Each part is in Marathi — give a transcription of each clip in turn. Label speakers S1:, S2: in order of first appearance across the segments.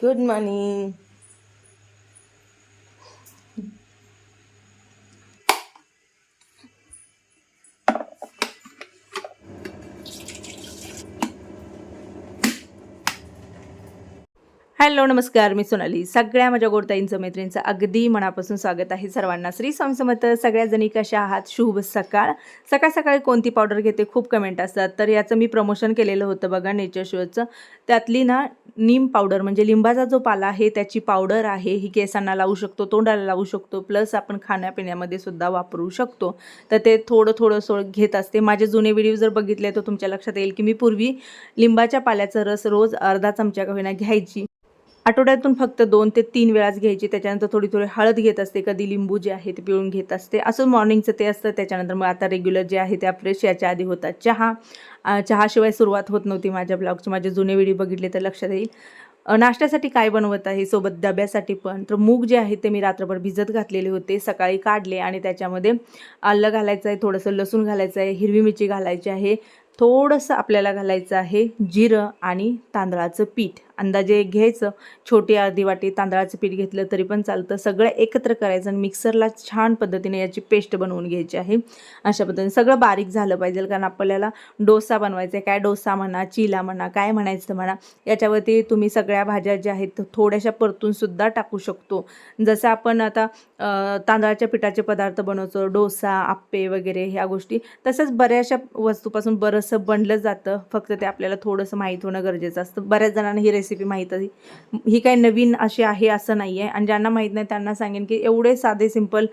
S1: Good morning. हॅलो नमस्कार. मी सोनाली. सगळ्या माझ्या गोडताईंचं मैत्रिणींचं अगदी मनापासून स्वागत आहे सर्वांना. श्री स्वामी समर्थ सगळ्या जणी कशा आहात? शुभ सकाळ. सकाळ सकाळी कोणती पावडर घेते? खूप कमेंट असतात. तर याचं मी प्रमोशन केलेलं होतं बघा नेचर शोचं त्यातली ना नीम पावडर म्हणजे लिंबाचा जो पाला आहे त्याची पावडर आहे. ही केसांना लावू शकतो तोंडाला लावू शकतो. प्लस आपण खाण्यापिण्यामध्ये सुद्धा वापरू शकतो. तर ते थोडं थोडं सोड घेत असते. माझे जुने व्हिडिओ जर बघितले तर तुमच्या लक्षात येईल की मी पूर्वी लिंबाच्या पाल्याचा रस रोज अर्धा चमचा का होईना घ्यायची. आठवड्यातून फक्त दोन ते तीन वेळाच घ्यायची. त्याच्यानंतर थोडी थोडी हळद घेत असते. कधी लिंबू जे आहे ते पिळून घेत असते. असं मॉर्निंगचं ते असतं. त्याच्यानंतर मग आता रेग्युलर जे आहे त्या फ्रेश याच्या आधी होतात. चहा. चहाशिवाय सुरुवात होत नव्हती माझ्या ब्लॉगची माझे जुने व्हिडिओ बघितले तर लक्षात येईल. नाश्त्यासाठी काय बनवत आहे? सोबत डब्यासाठी पण. तर मूग जे आहे ते मी रात्रभर भिजत घातलेले होते. सकाळी काढले आणि त्याच्यामध्ये आलं घालायचं आहे. थोडंसं लसूण घालायचं आहे. हिरवी मिरची घालायची आहे. थोडंसं आपल्याला घालायचं आहे जिरं आणि तांदळाचं पीठ. अंदाजे घ्यायचं. छोटी अर्धी वाटी तांदळाचं पीठ घेतलं तरी पण चालतं. सगळं एकत्र करायचं आणि मिक्सरला छान पद्धतीने याची पेस्ट बनवून घ्यायची आहे. अशा पद्धतीने सगळं बारीक झालं पाहिजे कारण आपल्याला डोसा बनवायचा आहे. काय डोसा म्हणा चिला म्हणा काय म्हणायचं म्हणा याच्यावरती तुम्ही सगळ्या भाज्या ज्या आहेत थोड्याशा परतूनसुद्धा टाकू शकतो. जसं आपण आता तांदळाच्या पिठाचे पदार्थ बनवतो डोसा आप्पे वगैरे ह्या गोष्टी तसंच बऱ्याचशा वस्तूपासून बरंचसं बनलं जातं. फक्त ते आपल्याला थोडंसं माहीत होणं गरजेचं असतं. बऱ्याच जणांना ही रेसिपी माहीत ही काही नवीन अशी आहे असं नाही आहे आणि ज्यांना माहीत नाही त्यांना सांगेन की एवढे साधे सिंपल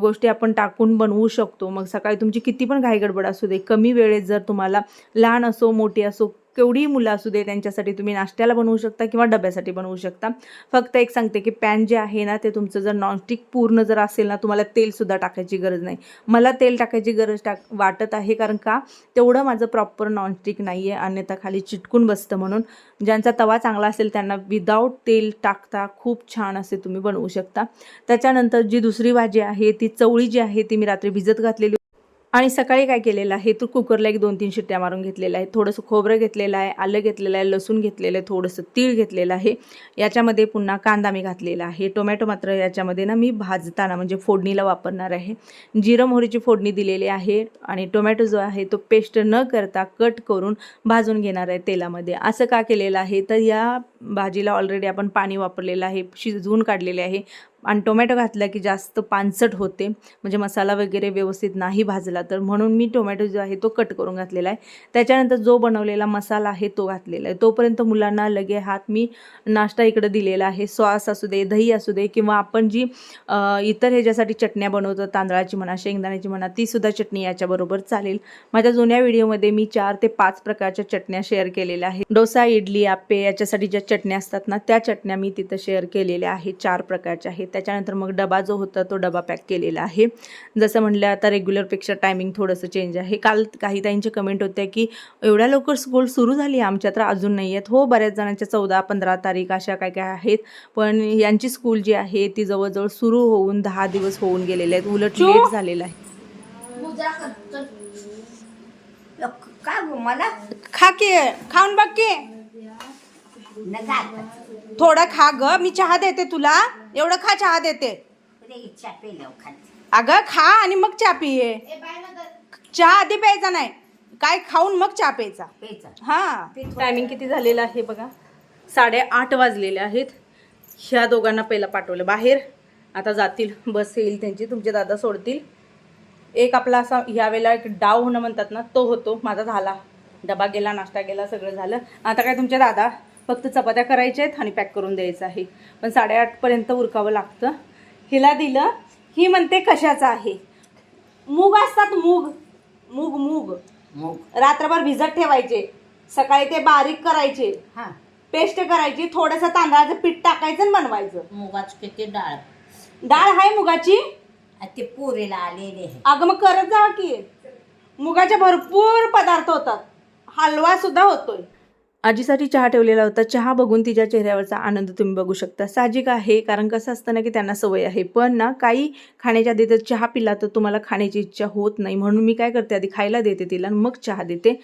S1: गोष्टी आपण टाकून बनवू शकतो. मग सकाळी तुमची किती पण घाई गडबड असू दे कमी वेळेत जर तुम्हाला लहान असो मोठी असो केवढीही मुलं असू दे त्यांच्यासाठी तुम्ही नाश्त्याला बनवू शकता किंवा डब्यासाठी बनवू शकता. फक्त एक सांगते की पॅन जे आहे ना ते तुमचं जर नॉनस्टिक पूर्ण जर असेल ना तुम्हाला तेलसुद्धा टाकायची गरज नाही. मला तेल टाकायची गरज टाक वाटत आहे कारण का तेवढं माझं प्रॉपर नॉनस्टिक नाही आहे अन्यथा खाली चिटकून बसतं म्हणून. ज्यांचा तवा चांगला असेल त्यांना विदाऊट तेल टाकता खूप छान असे तुम्ही बनवू शकता. त्याच्यानंतर जी दुसरी भाजी आहे ती चवळी जी आहे ती मी रात्री भिजत घातलेली आणि सकाळी काय केलेलं आहे? तर कुकरला एक दोन तीन शिट्ट्या मारून घेतलेलं आहे. थोडंसं खोबरं घेतलेलं आहे आलं घेतलेलं आहे लसूण घेतलेलं आहे थोडंसं तीळ घेतलेलं आहे. याच्यामध्ये पुन्हा कांदा मी घातलेला आहे. टोमॅटो मात्र याच्यामध्ये ना मी भाजताना म्हणजे फोडणीला वापरणार आहे. जिरं मोहरीची फोडणी दिलेली आहे आणि टोमॅटो जो आहे तो पेस्ट न करता कट करून भाजून घेणार आहे तेलामध्ये. असं का केलेलं आहे? तर या भाजीला ऑलरेडी आपण पाणी वापरलेलं आहे शिजवून काढलेले आहे. आणि टोमॅटो घातला की जास्त पानसट होते म्हणजे मसाला वगैरे व्यवस्थित नाही भाजला तर म्हणून मी टोमॅटो जो आहे तो कट करून घातलेला आहे. त्याच्यानंतर जो बनवलेला मसाला आहे तो घातलेला आहे. तोपर्यंत मुलांना लगे हात मी नाश्ता इकडं दिलेला आहे. सॉस असू दे दही असू दे किंवा आपण जी इतर ह्याच्यासाठी चटण्या बनवतो तांदळाची म्हणा शेंगदाण्याची म्हणा तीसुद्धा चटणी याच्याबरोबर चालेल. माझ्या जुन्या व्हिडिओमध्ये मी चार ते पाच प्रकारच्या चटण्या शेअर केलेल्या आहेत. डोसा इडली आप्पे याच्यासाठी ज्या चटण्या असतात ना त्या चटण्या मी तिथं शेअर केलेल्या आहेत. चार प्रकारच्या आहेत. त्याच्यानंतर मग डबा जो होता तो डबा पॅक केलेला आहे. जसं म्हटलं आता रेग्युलरपेक्षा टायमिंग थोडंसं चेंज आहे. काल काही ताईंचे कमेंट होते की एवढ्या लवकर स्कूल सुरू झाली आमच्या तर अजून नाही आहेत. हो बऱ्याच जणांच्या चौदा पंधरा तारीख अशा काय काय आहेत. पण यांची स्कूल जी आहे ती जवळजवळ सुरू होऊन दहा दिवस होऊन गेलेले आहेत. उलट लेट झालेलं आहे.
S2: मला?
S1: खा की खाऊन बघ की. थोडं खा ग मी चहा देते तुला. एवढं खा चहा देते. अगं खा आणि मग चहा पिये. चहा आधी प्यायचा नाही. काय खाऊन मग चहा प्यायचा. हा. टायमिंग किती झालेलं आहे बघा. साडेआठ वाजलेले आहेत. ह्या दोघांना पहिला पाठवलं. बाहेर आता जातील. बस येईल त्यांची. तुमचे दादा सोडतील. एक आपला असा ह्या वेळेला एक डाव होणं म्हणतात ना तो होतो. माझा झाला. डबा गेला नाश्ता गेला सगळं झालं. आता काय तुमचे दादा? फक्त चपात्या करायच्या आहेत आणि पॅक करून द्यायचं आहे. पण साडेआठपर्यंत उरकावं लागतं. हिला दिलं ही म्हणते कशाचं आहे? मूग असतात मूग. मूग मूग.
S2: मूग.
S1: रात्रभर भिजत ठेवायचे. सकाळी ते बारीक करायचे.
S2: हा.
S1: पेस्ट करायची थोडंसं तांदळाचं पीठ टाकायचं आणि बनवायचं.
S2: मुगाच किती डाळ?
S1: डाळ आहे मुगाची.
S2: ते पुरीला आलेले आहे.
S1: अगं मग करत जा की. मुगाचे भरपूर पदार्थ होतात. हलवा सुद्धा होतोय. आजीसाठी चहा ठेवलेला होता. चहा बघून तिच्या चेहऱ्यावरचा आनंद तुम्ही बघू शकता. साहजिक आहे कारण कसं असतं ना की त्यांना सवय आहे. पण ना काही खाण्याच्या आधी जर चहा पिला तर तुम्हाला खाण्याची इच्छा होत नाही. म्हणून मी काय करते आधी खायला देते तिला आणि मग चहा देते.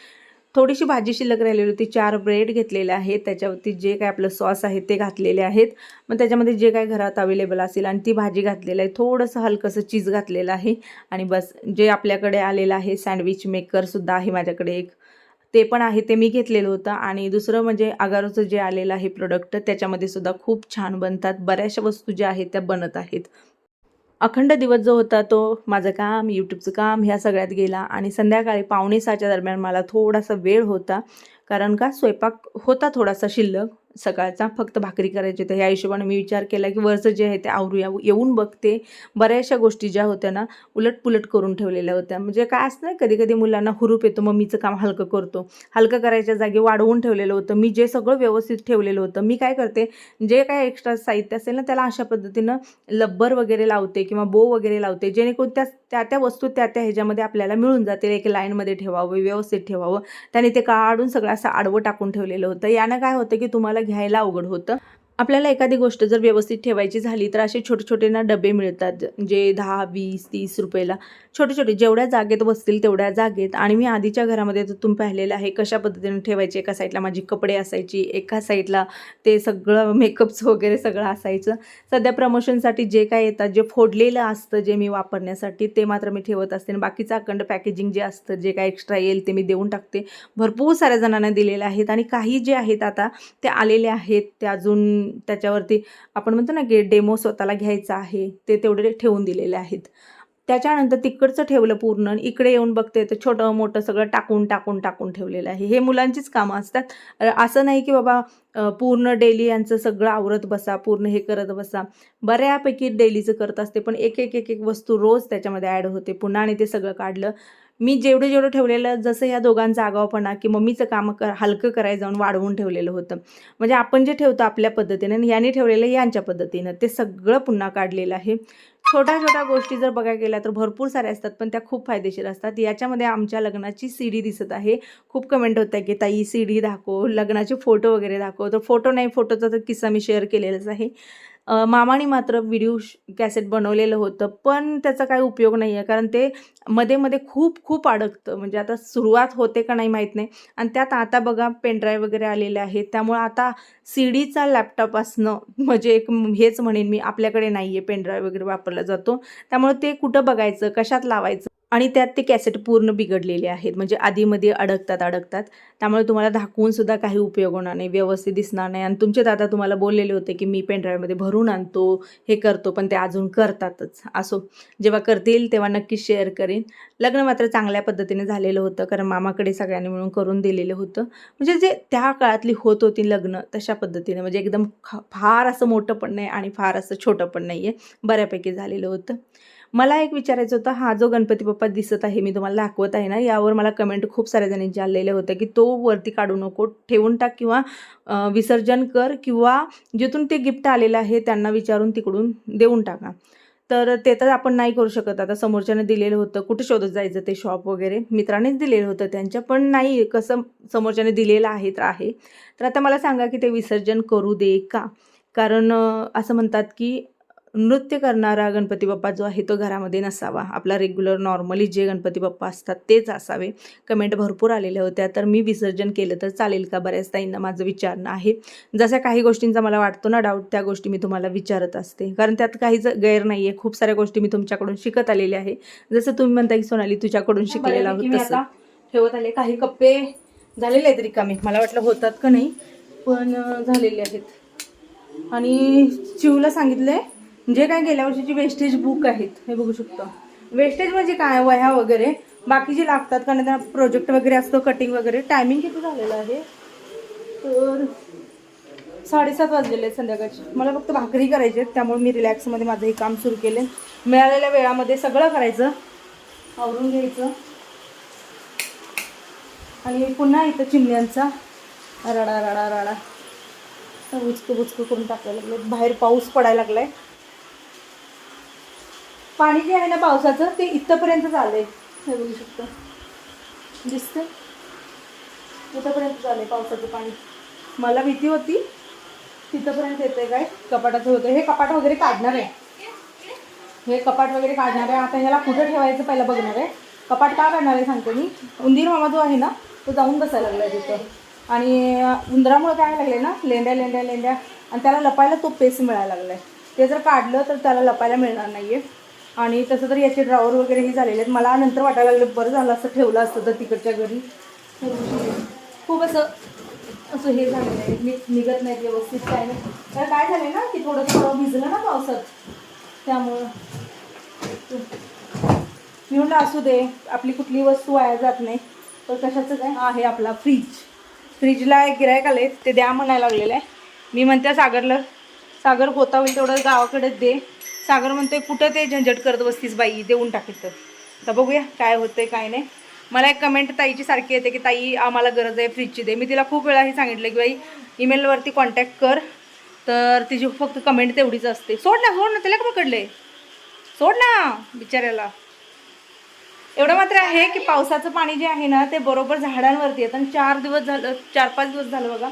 S1: थोडीशी भाजी शिल्लक राहिलेली होती. चार ब्रेड घेतलेले आहेत. त्याच्यावरती जे काय आपलं सॉस आहे ते घातलेले आहेत. मग त्याच्यामध्ये जे काय घरात अवेलेबल असेल आणि ती भाजी घातलेलं आहे. थोडंसं हलकंसं चीज घातलेलं आहे. आणि बस जे आपल्याकडे आलेलं आहे सँडविच मेकरसुद्धा आहे माझ्याकडे एक. ते पण आहे ते मी घेतलेलं होतं. आणि दुसरं म्हणजे अगारोचं जे आलेलं आहे प्रोडक्ट त्याच्यामध्ये सुद्धा खूप छान बनतात. बऱ्याचशा वस्तू ज्या आहेत त्या बनत आहेत. अखंड दिवस जो होता तो माझं काम यूट्यूबचं काम ह्या सगळ्यात गेला. आणि संध्याकाळी पावणे सहाच्या दरम्यान मला थोडासा वेळ होता. कारण का स्वयंपाक होता थोडासा शिल्लक. सकाळचा फक्त भाकरी करायची होत्या ह्या हिशोबाने मी विचार केला की वरचं जे आहे ते आवरूया येऊन बघते. बऱ्याचशा गोष्टी ज्या होत्या ना उलटपुलट करून ठेवलेल्या होत्या. म्हणजे काय असतं ना कधी कधी मुलांना हुरूप येतो मग मीचं काम हलकं करतो. हलकं करायच्या जागी वाढवून ठेवलेलं होतं. मी जे सगळं व्यवस्थित ठेवलेलं होतं मी काय करते जे काय एक्स्ट्रा साहित्य असेल ना त्याला अशा पद्धतीनं लब्बर वगैरे लावते किंवा बो वगैरे लावते जेणेकरून त्या त्या त्या वस्तू त्या त्या ह्याच्यामध्ये आपल्याला मिळून जातील. एक लाईनमध्ये ठेवावं व्यवस्थित ठेवावं. त्याने ते काढून सगळं असं आडवं टाकून ठेवलेलं होतं. यानं काय होतं की तुम्हाला घ्यायला अवघड होतं. आपल्याला एखादी गोष्ट जर व्यवस्थित ठेवायची झाली तर असे छोटे छोटे ना डबे मिळतात जे दहा वीस तीस रुपयाला. छोटे छोटे जेवढ्या जागेत बसतील तेवढ्या जागेत. आणि मी आधीच्या घरामध्ये तर तुम्ही पाहिलेलं आहे कशा पद्धतीने ठेवायचे एका साईडला माझी कपडे असायची एका साईडला ते सगळं मेकअपचं वगैरे सगळं असायचं. सध्या प्रमोशनसाठी जे काय येतात जे फोडलेलं असतं जे मी वापरण्यासाठी ते मात्र मी ठेवत असते. आणि बाकीचं अखंड पॅकेजिंग जे असतं जे काय एक्स्ट्रा येईल ते मी देऊन टाकते. भरपूर साऱ्या जणांना दिलेले आहेत. आणि काही जे आहेत आता ते आलेले आहेत. ते अजून त्याच्यावरती आपण म्हणतो ना की डेमो स्वतःला घ्यायचा आहे ते तेवढे ठेवून दिलेले आहेत. त्याच्यानंतर तिकडचं ठेवलं पूर्ण इकडे येऊन बघते तर छोटं मोठं सगळं टाकून टाकून टाकून ठेवलेलं आहे. हे मुलांचीच कामं असतात. असं नाही की बाबा पूर्ण डेली यांचं सगळं आवरत बसा पूर्ण हे करत बसा. बऱ्यापैकी डेलीचं करत असते पण एक एक एक एक वस्तू रोज त्याच्यामध्ये ॲड होते. पुन्हा आणि ते सगळं काढलं. मी जेवढं जेवढं ठेवलेलं जसं या दोघांचा आगावपणा की मम्मीचं काम कर हलकं करायला जाऊन वाढवून ठेवलेलं होतं. म्हणजे आपण जे ठेवतो आपल्या पद्धतीनं आणि यांनी ठेवलेलं यांच्या पद्धतीनं ते सगळं पुन्हा काढलेलं आहे. छोट्या छोट्या गोष्टी जर बघायला गेल्या तर भरपूर साऱ्या असतात पण त्या खूप फायदेशीर असतात. याच्यामध्ये आमच्या लग्नाची सी दिसत आहे. खूप कमेंट होत आहे की ताई सी दाखव लग्नाचे फोटो वगैरे दाखव. तर फोटो नाही फोटोचा तर किस्सा मी शेअर केलेलाच आहे. मामाने मात्र व्हिडिओ कॅसेट बनवलेलं होतं पण त्याचा काही उपयोग नाही आहे कारण ते मध्ये मध्ये खूप खूप अडकतं. म्हणजे आता सुरुवात होते का नाही माहीत नाही. आणि त्यात आता बघा पेनड्राईव्ह वगैरे आलेले आहेत. त्यामुळं आता सी डीचा लॅपटॉप असणं म्हणजे एक हेच म्हणेन मी आपल्याकडे नाही आहे पेनड्राईव्ह वगैरे वापरला जातो. त्यामुळे ते कुठं बघायचं कशात लावायचं? आणि त्यात ते कॅसेट पूर्ण बिघडलेले आहेत. म्हणजे आधीमध्ये अडकतात अडकतात. त्यामुळे तुम्हाला दाखवून सुद्धा काही उपयोग होणार नाही. व्यवस्थित दिसणार नाही. आणि तुमचे दादा तुम्हाला बोललेले होते की मी पेनड्राईव्हमध्ये भरून आणतो हे करतो पण ते अजून करतातच. असो जेव्हा करतील तेव्हा नक्कीच शेअर करेन. लग्न मात्र चांगल्या पद्धतीने झालेलं होतं कारण मामाकडे सगळ्यांनी मिळून करून दिलेलं होतं. म्हणजे जे त्या काळातली होत होती लग्न तशा पद्धतीने. म्हणजे एकदम फार असं मोठं पण नाही आणि फार असं छोटं पण नाही आहे बऱ्यापैकी झालेलं होतं. मला एक विचारायचं होतं हा जो गणपती बाप्पा दिसत आहे मी तुम्हाला दाखवत आहे ना यावर मला कमेंट खूप साऱ्या जणांचे आलेले होते की तो वरती काढू नको ठेवून टाक किंवा विसर्जन कर किंवा जिथून ते गिफ्ट आलेलं आहे त्यांना विचारून तिकडून देऊन टाका. तर ते तर आपण नाही करू शकत. आता समोरच्याने दिलेलं होतं. कुठे शोधत जायचं ते शॉप वगैरे? मित्रानेच दिलेलं होतं त्यांच्या पण नाही. कसं समोरच्याने दिलेलं आहे तर आहे. तर आता मला सांगा की ते विसर्जन करू दे का? कारण असं म्हणतात की नृत्य करणारा गणपती बाप्पा जो आहे तो घरामध्ये नसावा. आपला रेग्युलर नॉर्मली जे गणपती बाप्पा असतात तेच असावे. कमेंट भरपूर आलेल्या होत्या. तर मी विसर्जन केलं तर चालेल का? बऱ्याच ताईंना माझं विचारणं आहे. जशा काही गोष्टींचा मला वाटतो ना डाऊट त्या गोष्टी मी तुम्हाला विचारत असते. कारण त्यात काहीच गैर नाही आहे खूप साऱ्या गोष्टी मी तुमच्याकडून शिकत आलेल्या आहे. जसं तुम्ही म्हणता की सोनाली तुझ्याकडून शिकलेला आता ठेवत आले. काही कप्पे झालेले आहेत रिकामे. मला वाटलं होतात का नाही. पण झालेले आहेत. आणि चिवला सांगितलंय जे काय गेल्या वर्षीची वेस्टेज बुक आहेत हे बघू शकतो. वेस्टेज म्हणजे काय? वह्या वगैरे. बाकी जे लागतात कारण त्यांना प्रोजेक्ट वगैरे असतो कटिंग वगैरे टायमिंग किती झालेलं आहे? तर साडेसात वाजलेले आहेत संध्याकाळचे. मला फक्त भाकरी करायची आहेत त्यामुळे मी रिलॅक्समध्ये माझं हे काम सुरू केले मिळालेल्या वेळामध्ये सगळं करायचं. आवरून घ्यायचं. आणि पुन्हा इथं चिमण्यांचा रडा रडा रडा. उचकं बुचकं करून टाकायला लागलं बाहेर पाऊस पडायला लागलाय. पाणी जे आहे ना पावसाचं ते इथंपर्यंत झालंय हे बघू शकतो. दिसतंय? इथंपर्यंत झालंय पावसाचं पाणी. मला भीती होती तिथंपर्यंत येतंय काय? कपाटाचं होतं. हे कपाट वगैरे काढणार आहे. हे कपाट वगैरे काढणार आहे. आता ह्याला कुठं ठेवायचं पहिला बघणार आहे. कपाट का काढणार आहे सांगते मी. उंदीर मामा जो आहे ना
S3: तो जाऊन बसायला लागलाय तिथं. आणि उंदरामुळे काय लागले ना लेंड्या लेंड्या लेंड्या. आणि त्याला लपायला तो पेस मिळायला लागलाय. ते जर काढलं तर त्याला लपायला मिळणार नाहीये. आणि तसं तर याचे ड्रॉवर वगैरेही झालेले आहेत. मला नंतर वाटायला लागलं बरं झालं असं ठेवलं असतं तर तिकडच्या घरी. खूप असं असं हे झालेलं आहे. नि निघत नाही व्यवस्थित काय नाही. तर काय झालं ना की थोडं थोडं भिजलं ना पावसात त्यामुळं. मी म्हणलं असू दे आपली कुठली वस्तू वाया जात नाही. तर कशाचं काय? आहे आपला फ्रीज फ्रीजला एक गिरायक आले ते द्या म्हणायला लागलेलं. आहे मी म्हणते सागरला सागर होता होईल तेवढं गावाकडे दे. सागर म्हणतोय कुठं ते झंझट करत बसतीस बाई? देऊन टाकेल तर. तर बघूया काय होतंय काय नाही. मला एक कमेंट ताईची सारखी येते की ताई आम्हाला गरज आहे फ्रीजची दे. मी तिला खूप वेळा हे सांगितलं की बाई ईमेलवरती कॉन्टॅक्ट कर. तर तिची फक्त कमेंट तेवढीच असते. सोड ना सोड ना त्याला का पकडले? सोड ना बिचाऱ्याला. एवढं मात्र आहे की पावसाचं पाणी जे आहे ना ते बरोबर झाडांवरती येतं आणि चार दिवस झालं चार पाच दिवस झालं बघा.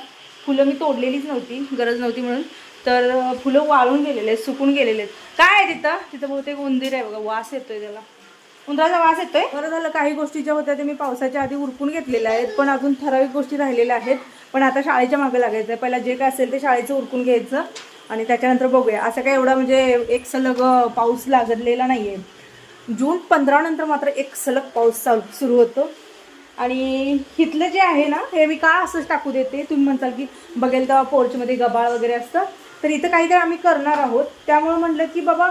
S3: फुलं मी तोडलेलीच नव्हती गरज नव्हती म्हणून. तर फुलं वाळून गेलेले आहेत सुकून गेलेले आहेत. काय आहे तिथं? तिथं बहुतेक उंदीर आहे बघा वास येतोय त्याला. उंदराचा वास येतोय? बरं झालं काही गोष्टी ज्या होत्या ते मी पावसाच्या आधी उरकून घेतलेल्या आहेत पण अजून ठराविक गोष्टी राहिलेल्या आहेत. पण आता शाळेच्या मागे लागायचं आहे. पहिला जे काय असेल ते शाळेचं उरकून घ्यायचं आणि त्याच्यानंतर बघूया. असं काय एवढा म्हणजे एक सलग पाऊस लागलेला नाही आहे जून पंधरा नंतर मात्र एक सलग पाऊस चालू सुरू होतो. आणि इथलं जे आहे ना हे मी का असंच टाकू देते? तुम्ही म्हणताल की बघेल तेव्हा पोर्चमध्ये गबाळ वगैरे असतं. तर इथं काहीतरी आम्ही करणार आहोत. त्यामुळे म्हणलं की बाबा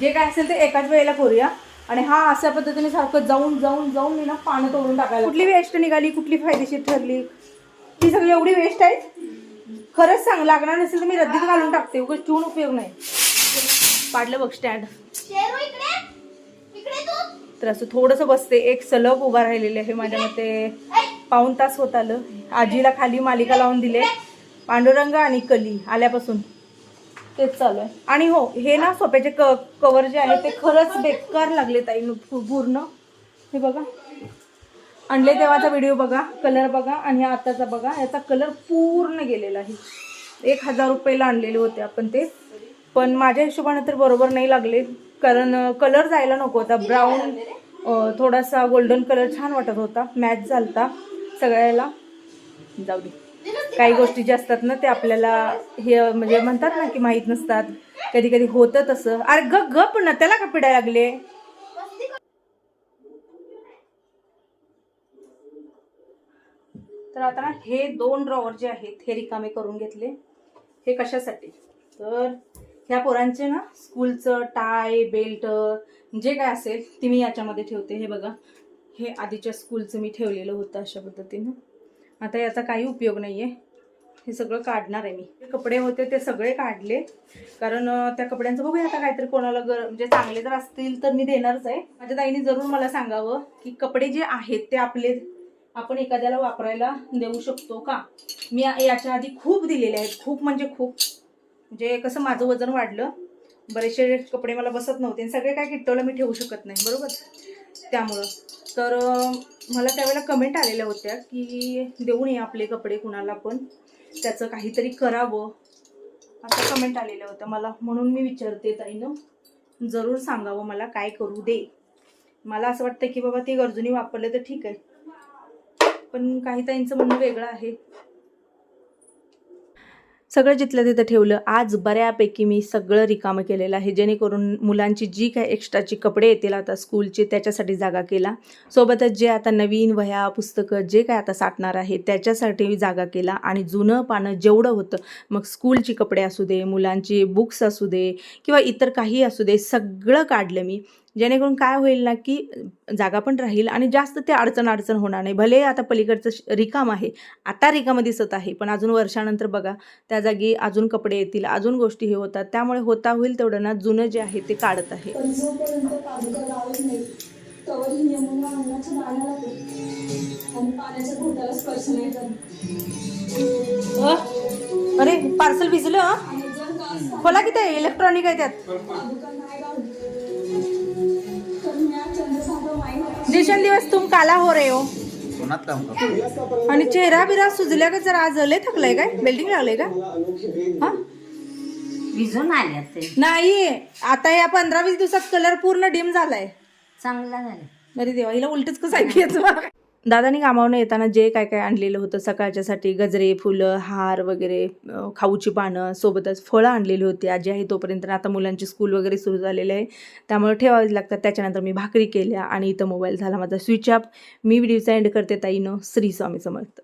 S3: जे काय असेल ते एकाच वेळेला करूया. आणि हा अशा पद्धतीने सारखं जाऊन जाऊन जाऊन मी ना पानं तोडून टाकायला कुठली वेस्ट निघाली? कुठली फायदेशीर ठरली? ती सगळी एवढी वेस्ट आहे? खरंच सांग लागणार नसेल तर मी रद्दीत घालून टाकते. उगाच ठेवून उपयोग नाही. पाडलं बघ स्टँड. तर असं थोडंसं बसते. एक सलग उभा राहिलेले आहे माझ्या मते. पाऊन तास होत आलं. आजीला खाली मालिका लावून दिले. पांडुरंग आणि कली आल्यापासून. तेच चालू आहे. आणि हो हे ना सोप्याचे क कवर जे आहे ते खरंच बेकार लागले ताई पूर्ण. हे बघा. आणले तेव्हाचा व्हिडिओ बघा कलर बघा आणि आताचा बघा याचा कलर पूर्ण गेलेला आहे. एक हजार रुपयाला आणलेले होते आपण ते. पण माझ्या हिशोबाने तर बरोबर नाही लागले कारण कलर जायला नको होता. ब्राऊन थोडासा गोल्डन कलर छान वाटत होता. मॅच झालता सगळ्याला. जाऊ दे. काही गोष्टी ज्या असतात ना ते आपल्याला हे म्हणजे म्हणतात ना की माहीत नसतात. कधी कधी होतं तसं. अरे ग गप ना त्याला का पिडायला लागले? तर आता ना हे दोन ड्रॉवर जे आहेत हे रिकामे करून घेतले. हे कशासाठी? तर ह्या पोरांचे ना स्कूलचं टाय बेल्ट जे काय असेल ते मी याच्यामध्ये ठेवते. हे बघा. हे आधीच्या स्कूलचं मी ठेवलेलं होतं अशा पद्धतीनं. आता याचा काही उपयोग नाही आहे हे सगळं काढणार आहे मी. कपडे होते ते सगळे काढले. कारण त्या कपड्यांचं बघूया आता काहीतरी कोणाला गर म्हणजे चांगले जर असतील तर मी देणारच आहे. माझ्या ताईने जरूर मला सांगावं की कपडे जे आहेत ते आपले आपण एखाद्याला वापरायला देऊ शकतो का? मी याच्या आधी खूप दिलेले आहेत. खूप म्हणजे खूप. म्हणजे कसं माझं वजन वाढलं. बरेचसे कपडे मला बसत नव्हते. आणि सगळे काय किट्टवला मी ठेवू शकत नाही. बरोबर? त्यामुळं. तर मला त्यावेळेला कमेंट आलेल्या होत्या की देऊ नये आपले कपडे कुणाला पण. त्याचं काहीतरी करावं. असं कमेंट आलेल्या होत्या. मला म्हणून मी विचारते ताईनं जरूर सांगावं मला काय करू दे. मला असं वाटतं की बाबा ते गरजूनी वापरले तर ठीक आहे. पण काही ताईंचं म्हणणं वेगळं आहे. सगळं जिथलं तिथं ठेवलं आज बऱ्यापैकी मी सगळं रिकामं केलेलं आहे. जेणेकरून मुलांची जी काय एक्स्ट्राची कपडे येतील आता स्कूलचे त्याच्यासाठी जागा केला. सोबतच जे आता नवीन वह्या पुस्तकं जे काय आता साठणार आहे त्याच्यासाठी जागा केला. आणि जुनं पानं जेवढं होतं मग स्कूलची कपडे असू दे मुलांची बुक्स असू दे किंवा इतर काही असू दे सगळं काढलं मी. जेणेकरून काय होईल ना की जागा पण राहील आणि जास्त ते अडचण अडचण होणार नाही. भले आता पलीकडचं रिकाम आहे. आता रिकामं दिसत आहे पण अजून वर्षानंतर बघा त्या जागी अजून कपडे येतील अजून गोष्टी हे होतात. त्यामुळे होता होईल तेवढं ना जुनं जे आहे ते काढत आहे? अरे पार्सल भिजलं खोला की ते इलेक्ट्रॉनिक आहे? त्यात.
S4: चंद्रसागर माई
S3: दिवसें दिवस तुम काला हो रे हो.
S5: कोणात काम करतो?
S3: आणि चेहरा बिरा सुजल्या का जरा? आज लय थकलाय काय? बिल्डिंग लागलंय का? हा?
S2: भिजून आले ते
S3: नाही आता या पंधरा वीस दिवसात कलर पूर्ण डिम झालाय.
S2: चांगला झालं.
S3: अरे देवा हिला उलटच कसं ऐकायचं
S1: दादानी कामावरून येताना जे काय काय आणलेलं होतं सकाळच्यासाठी गजरे फुलं हार वगैरे खाऊची पानं सोबतच फळं आणलेली होती. आजी आहे तोपर्यंत. आता मुलांची स्कूल वगैरे सुरू झालेले आहे. त्यामुळे ठेवावीच लागतात. त्याच्यानंतर मी भाकरी केल्या आणि इथं मोबाईल झाला माझा स्विच ऑफ मी व्हिडिओचा एंड करते ताईनं. श्री स्वामी समर्थ.